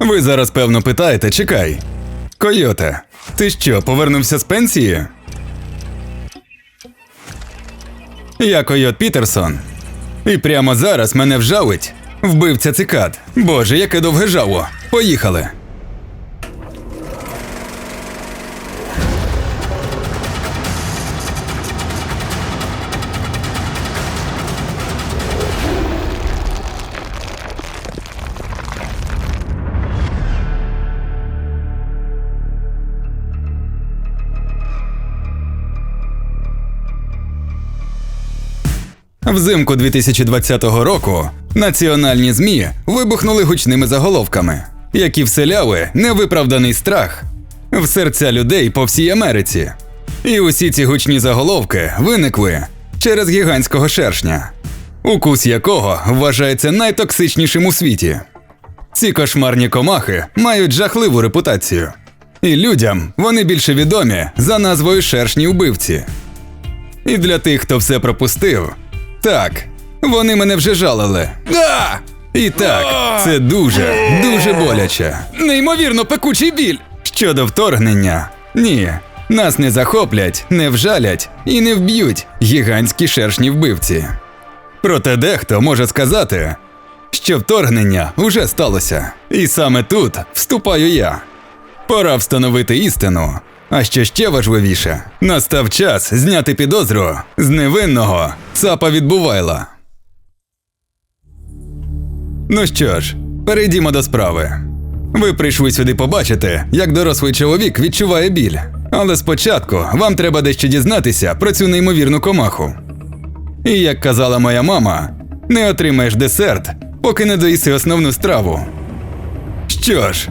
Ви зараз певно питаєте, чекай. Койоте, ти що, повернувся з пенсії? Я Койот Пітерсон. І прямо зараз мене вжалить вбивця цикад. Боже, яке довге жало. Поїхали. Взимку 2020 року національні ЗМІ вибухнули гучними заголовками, які вселяли невиправданий страх в серця людей по всій Америці. І усі ці гучні заголовки виникли через гігантського шершня, укус якого вважається найтоксичнішим у світі. Ці кошмарні комахи мають жахливу репутацію. І людям вони більше відомі за назвою шершні вбивці. І для тих, хто все пропустив, так, вони мене вже жалили. Да! І так, це дуже, дуже боляче. Неймовірно пекучий біль. Щодо вторгнення, ні, нас не захоплять, не вжалять і не вб'ють гігантські шершні вбивці. Проте дехто може сказати, що вторгнення уже сталося. І саме тут вступаю я. Пора встановити істину. А що ще важливіше, настав час зняти підозру з невинного цапа відбувайла. Ну що ж, перейдімо до справи. Ви прийшли сюди побачити, як дорослий чоловік відчуває біль. Але спочатку вам треба дещо дізнатися про цю неймовірну комаху. І як казала моя мама, не отримаєш десерт, поки не доїси основну страву. Що ж,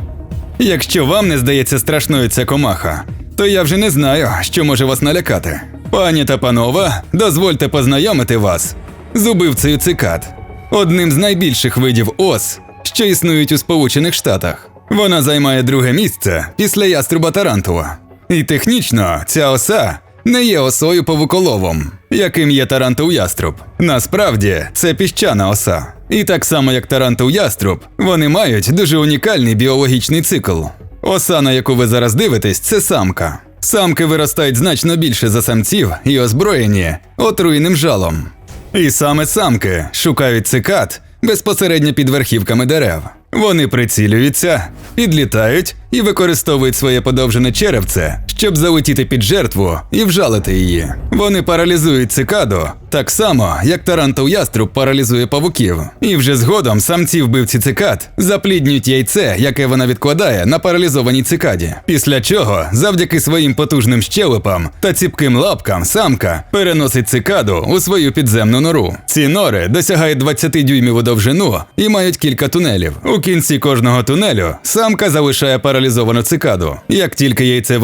якщо вам не здається страшною ця комаха, то я вже не знаю, що може вас налякати. Пані та панова, дозвольте познайомити вас з убивцею цикад, одним з найбільших видів ос, що існують у Сполучених Штатах. Вона займає друге місце після яструба Тарантула. І технічно ця оса не є осою повуколовом, яким є тарантул яструб. Насправді це піщана оса. І так само як тарантул яструб, вони мають дуже унікальний біологічний цикл. Оса, на яку ви зараз дивитесь, це самка. Самки виростають значно більше за самців і озброєні отруєним жалом. І саме самки шукають цикад безпосередньо під верхівками дерев. Вони прицілюються, підлітають і використовують своє подовжене черевце, щоб залетіти під жертву і вжалити її. Вони паралізують цикаду так само, як тарантов яструб паралізує павуків. І вже згодом самці вбивці цикад запліднюють яйце, яке вона відкладає на паралізованій цикаді. Після чого, завдяки своїм потужним щелепам та ціпким лапкам, самка переносить цикаду у свою підземну нору. Ці нори досягають 20 дюймів у довжину і мають кілька тунелів. У кінці кожного тунелю самка залишає паралізовану цикаду. Як тільки яйце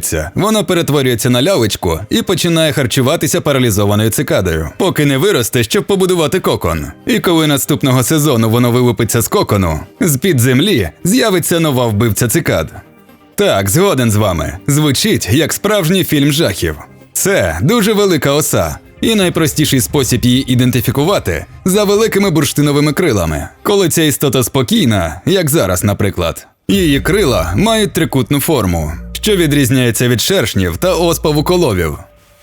вилуплюється, воно перетворюється на лялечку і починає харчуватися паралізованою цикадою, поки не виросте, щоб побудувати кокон. І коли наступного сезону воно вилупиться з кокону, з під землі з'явиться нова вбивця цикад. Так, згоден з вами. Звучить як справжній фільм жахів. Це дуже велика оса, і найпростіший спосіб її ідентифікувати за великими бурштиновими крилами. Коли ця істота спокійна, як зараз, наприклад, її крила мають трикутну форму, що відрізняється від шершнів та ос павуколовів.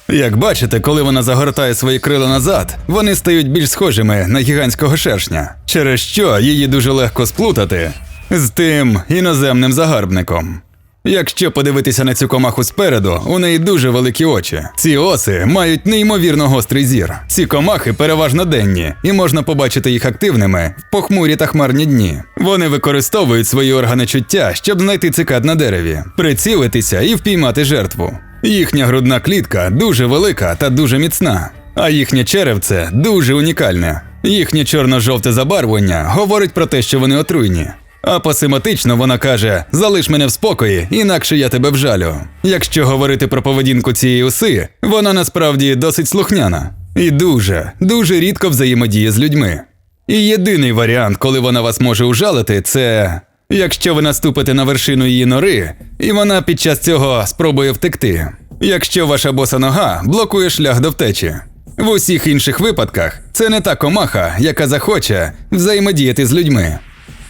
Як бачите, коли вона загортає свої крила назад, вони стають більш схожими на гігантського шершня, через що її дуже легко сплутати з тим іноземним загарбником. Якщо подивитися на цю комаху спереду, у неї дуже великі очі. Ці оси мають неймовірно гострий зір. Ці комахи переважно денні, і можна побачити їх активними в похмурі та хмарні дні. Вони використовують свої органи чуття, щоб знайти цикад на дереві, прицілитися і впіймати жертву. Їхня грудна клітка дуже велика та дуже міцна, а їхнє черевце дуже унікальне. Їхнє чорно-жовте забарвлення говорить про те, що вони отруйні. А посематично вона каже: залиш мене в спокої, інакше я тебе вжалю. Якщо говорити про поведінку цієї оси, вона насправді досить слухняна і дуже, дуже рідко взаємодіє з людьми. І єдиний варіант, коли вона вас може ужалити, це якщо ви наступите на вершину її нори, і вона під час цього спробує втекти. Якщо ваша боса нога блокує шлях до втечі. В усіх інших випадках це не та комаха, яка захоче взаємодіяти з людьми.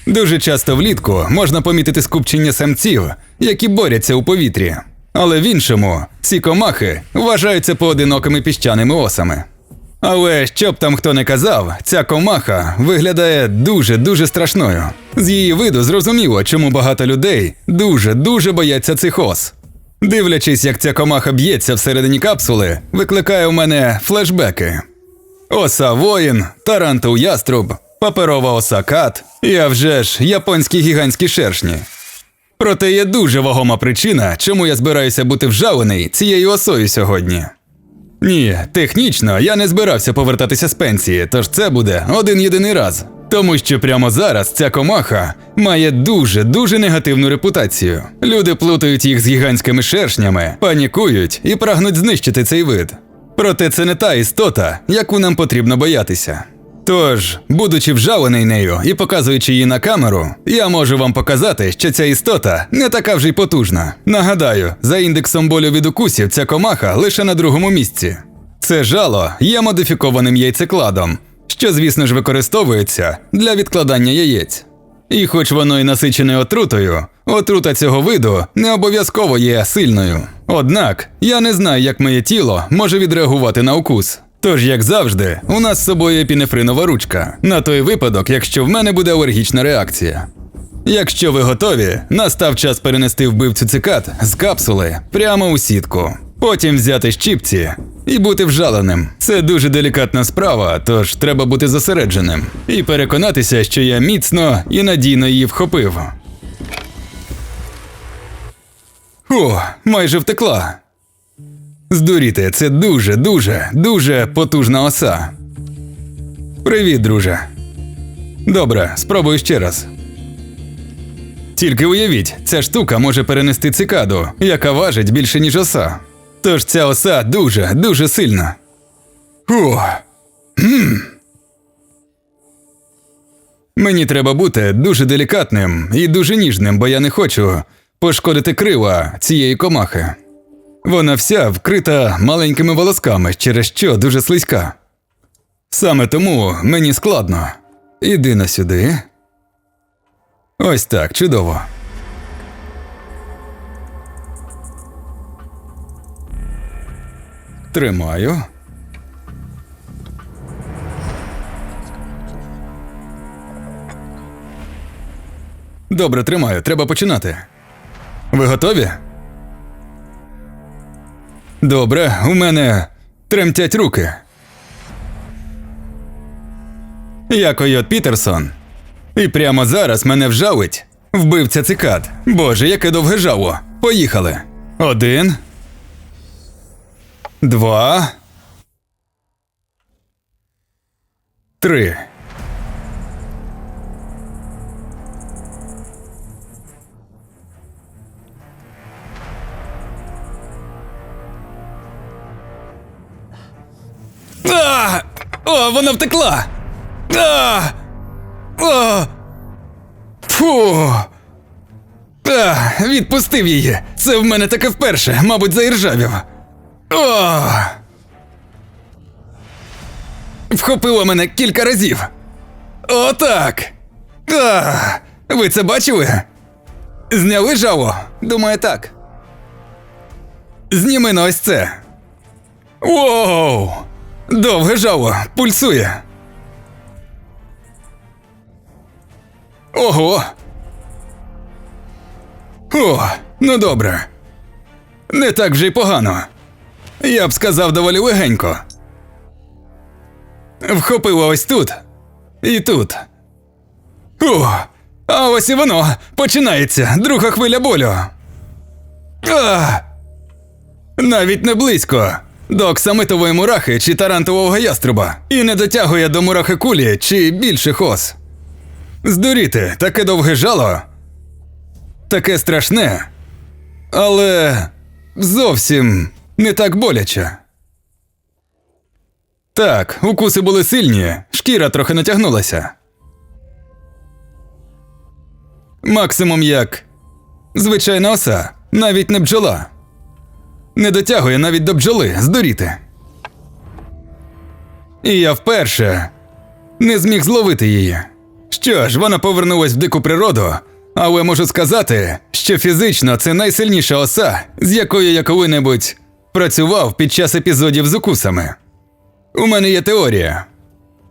Дуже часто влітку можна помітити скупчення самців, які борються у повітрі. Але в іншому ці комахи вважаються поодинокими піщаними осами. Але що б там хто не казав, ця комаха виглядає дуже-дуже страшною. З її виду зрозуміло, чому багато людей дуже-дуже бояться цих ос. Дивлячись, як ця комаха б'ється всередині капсули, викликає у мене флешбеки. Оса воїн, тарантул яструб, паперова оса кат і а вже ж японські гігантські шершні. Проте є дуже вагома причина, чому я збираюся бути вжалений цією осою сьогодні. Ні, технічно я не збирався повертатися з пенсії, тож це буде один єдиний раз. Тому що прямо зараз ця комаха має дуже дуже негативну репутацію. Люди плутають їх з гігантськими шершнями, панікують і прагнуть знищити цей вид. Проте це не та істота, яку нам потрібно боятися. Тож, будучи вжалений нею і показуючи її на камеру, я можу вам показати, що ця істота не така вже й потужна. Нагадаю, за індексом болю від укусів ця комаха лише на другому місці. Це жало є модифікованим яйцекладом, що, звісно ж, використовується для відкладання яєць. І хоч воно і насичене отрутою, отрута цього виду не обов'язково є сильною. Однак я не знаю, як моє тіло може відреагувати на укус. Тож, як завжди, у нас з собою епінефринова ручка на той випадок, якщо в мене буде алергічна реакція. Якщо ви готові, настав час перенести вбивцю цикад з капсули прямо у сітку. Потім взяти щіпці і бути вжаленим. Це дуже делікатна справа, тож треба бути зосередженим і переконатися, що я міцно і надійно її вхопив. О, майже втекла. Здуріти, це дуже, дуже, дуже потужна оса. Привіт, друже. Добре, спробую ще раз. Тільки уявіть, ця штука може перенести цикаду, яка важить більше, ніж оса. Тож ця оса дуже, дуже сильна. О. Хм. Мені треба бути дуже делікатним і дуже ніжним, бо я не хочу пошкодити крила цієї комахи. Вона вся вкрита маленькими волосками, через що дуже слизька. Саме тому мені складно. Іди на сюди. Ось так, чудово. Тримаю. Добре, тримаю. Треба починати. Ви готові? Добре, у мене тремтять руки. Я Койот Пітерсон. І прямо зараз мене вжалить вбивця цикад. Боже, яке довге жало. Поїхали. Один. Два. Три. А! О, вона втекла! А! О! Фу! А, відпустив її. Це в мене таке вперше, мабуть, заіржавів. О! Вхопило мене кілька разів. Отак. Ви це бачили? Зняли жало? Думаю, так. Зніми на ось це. Воу! Довге жало, пульсує. Ого. О, ну добре. Не так вже й погано. Я б сказав доволі легенько. Вхопило ось тут. І тут. О, а ось і воно починається. Друга хвиля болю. А! Навіть не близько. До оксамитової мурахи чи тарантового яструба. І не дотягує до мурахи кулі чи більших ос. Здуріти, таке довге жало. Таке страшне. Але зовсім не так боляче. Так, укуси були сильні, шкіра трохи натягнулася. Максимум як звичайна оса, навіть не бджола. Не дотягує навіть до бджоли, здуріти. І я вперше не зміг зловити її. Що ж, вона повернулась в дику природу, але можу сказати, що фізично це найсильніша оса, з якою я коли-небудь працював під час епізодів з укусами. У мене є теорія.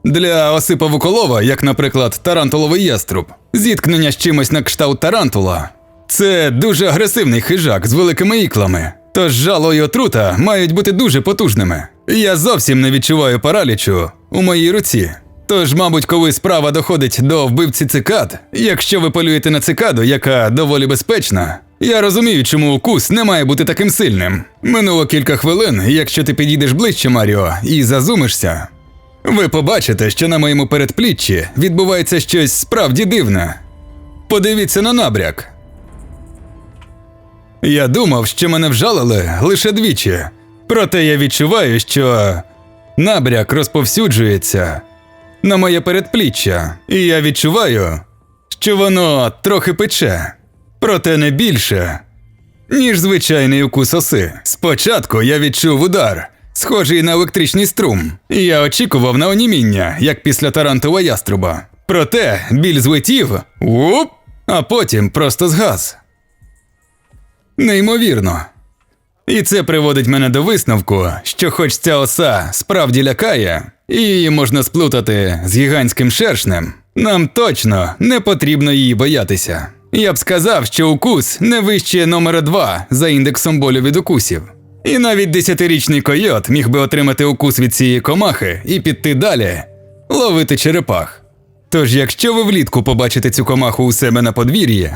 Для оси павуколова, як, наприклад, тарантуловий яструб, зіткнення з чимось на кшталт тарантула це дуже агресивний хижак з великими іклами. Тож жало й отрута мають бути дуже потужними. Я зовсім не відчуваю паралічу у моїй руці. Тож, мабуть, коли справа доходить до вбивці цикад, якщо ви полюєте на цикаду, яка доволі безпечна, я розумію, чому укус не має бути таким сильним. Минуло кілька хвилин, якщо ти підійдеш ближче, Маріо, і зазумишся, ви побачите, що на моєму передпліччі відбувається щось справді дивне. Подивіться на набряк. Я думав, що мене вжалили лише двічі. Проте я відчуваю, що набряк розповсюджується на моє передпліччя, і я відчуваю, що воно трохи пече, проте не більше, ніж звичайний укус оси. Спочатку я відчув удар, схожий на електричний струм, і я очікував на оніміння, як після тарантова яструба. Проте біль злетів, уп, а потім просто згас. Неймовірно. І це приводить мене до висновку, що хоч ця оса справді лякає, і її можна сплутати з гігантським шершнем, нам точно не потрібно її боятися. Я б сказав, що укус не вище номера 2 за індексом болю від укусів. І навіть десятирічний койот міг би отримати укус від цієї комахи і піти далі, ловити черепах. Тож, якщо ви влітку побачите цю комаху у себе на подвір'ї,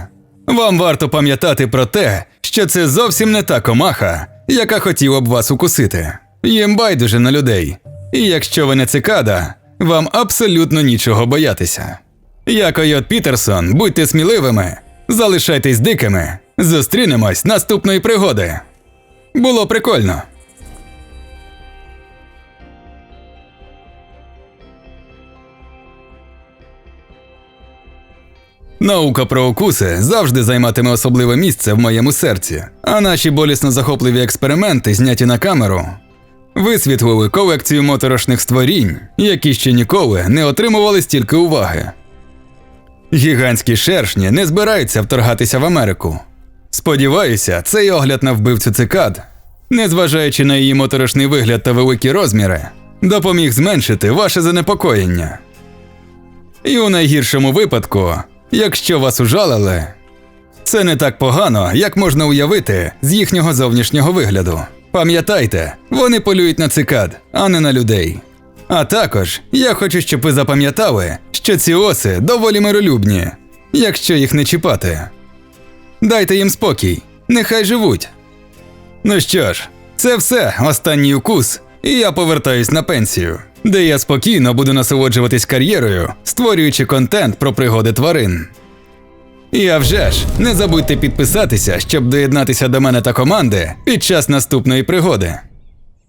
вам варто пам'ятати про те, що це зовсім не та комаха, яка хотіла б вас укусити. Їм байдуже на людей. І якщо ви не цикада, вам абсолютно нічого боятися. Я Койот Пітерсон, будьте сміливими, залишайтесь дикими, зустрінемось наступної пригоди. Було прикольно. Наука про укуси завжди займатиме особливе місце в моєму серці, а наші болісно захопливі експерименти, зняті на камеру, висвітлили колекцію моторошних створінь, які ще ніколи не отримували стільки уваги. Гігантські шершні не збираються вторгатися в Америку. Сподіваюся, цей огляд на вбивцю цикад, незважаючи на її моторошний вигляд та великі розміри, допоміг зменшити ваше занепокоєння. І у найгіршому випадку, якщо вас ужалили, це не так погано, як можна уявити з їхнього зовнішнього вигляду. Пам'ятайте, вони полюють на цикад, а не на людей. А також я хочу, щоб ви запам'ятали, що ці оси доволі миролюбні, якщо їх не чіпати. Дайте їм спокій, нехай живуть. Ну що ж, це все, останній укус, і я повертаюсь на пенсію, де я спокійно буду насолоджуватись кар'єрою, створюючи контент про пригоди тварин. І а вже ж, не забудьте підписатися, щоб доєднатися до мене та команди під час наступної пригоди.